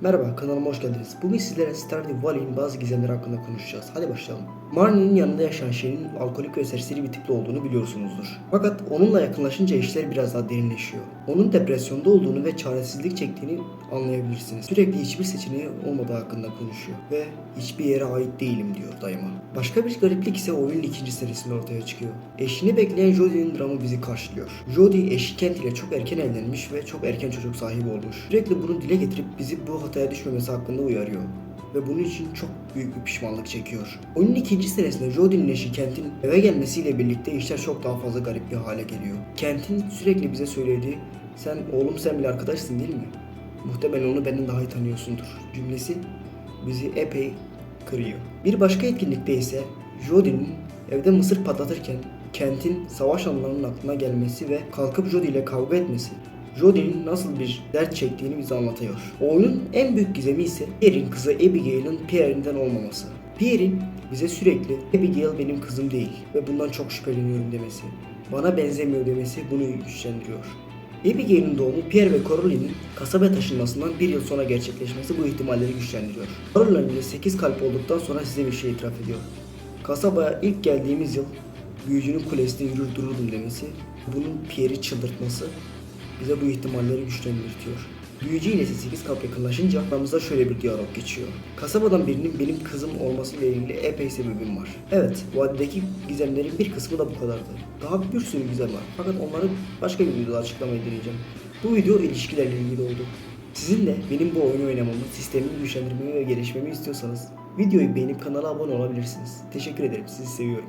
Merhaba kanalıma hoş geldiniz. Bugün sizlere Stardew Valley'in bazı gizemleri hakkında konuşacağız. Hadi başlayalım. Marnie'nin yanında yaşayan şeyin alkolik ve serseri bir tipli olduğunu biliyorsunuzdur. Fakat onunla yakınlaşınca işler biraz daha derinleşiyor. Onun depresyonda olduğunu ve çaresizlik çektiğini anlayabilirsiniz. Sürekli hiçbir seçeneği olmadığı hakkında konuşuyor ve hiçbir yere ait değilim diyor daima. Başka bir gariplik ise oyunun ikinci serisinde ortaya çıkıyor. Eşini bekleyen Jodie'nin dramı bizi karşılıyor. Jodie eşi Kent ile çok erken evlenmiş ve çok erken çocuk sahibi olmuş. Sürekli bunu dile getirip bizi bu hataya düşmemesi hakkında uyarıyor ve bunun için çok büyük bir pişmanlık çekiyor. Oyunun ikinci senesinde Jodie'nin eşi Kent'in eve gelmesiyle birlikte işler çok daha fazla garip bir hale geliyor. Kent'in sürekli bize söylediği sen oğlum sen bile arkadaşsın değil mi? Muhtemelen onu benden daha iyi tanıyorsundur cümlesi bizi epey kırıyor. Bir başka etkinlikte ise Jodie'nin evde mısır patlatırken Kent'in savaş anılarının aklına gelmesi ve kalkıp Jodie ile kavga etmesi Jodie'nin nasıl bir dert çektiğini bize anlatıyor. Oyunun en büyük gizemi ise Pierre'in kızı Abigail'in Pierre'inden olmaması. Pierre'in bize sürekli Abigail benim kızım değil ve bundan çok şüpheleniyorum demesi, bana benzemiyor demesi bunu güçlendiriyor. Abigail'in doğumu Pierre ve Coralie'nin kasaba taşınmasından bir yıl sonra gerçekleşmesi bu ihtimalleri güçlendiriyor. Coralie 8 kalp olduktan sonra size bir şey itiraf ediyor. Kasabaya ilk geldiğimiz yıl büyücünün kulesinde yürür dururdum demesi, bunun Pierre'i çıldırtması bize bu ihtimalleri güçlendirtiyor. Büyücü ile 8 kalp yakınlaşınca aramızda şöyle bir diyalog geçiyor. Kasabadan birinin benim kızım olmasıyla ilgili epey sebebim var. Evet, vadideki gizemlerin bir kısmı da bu kadardı. Daha bir sürü gizem var. Fakat onları başka bir videoda açıklamayı deneyeceğim. Bu video ilişkilerle ilgili oldu. Sizin de benim bu oyunu oynamamı, sistemimi güçlendirmemi ve gelişmemi istiyorsanız videoyu beğenip kanala abone olabilirsiniz. Teşekkür ederim. Sizi seviyorum.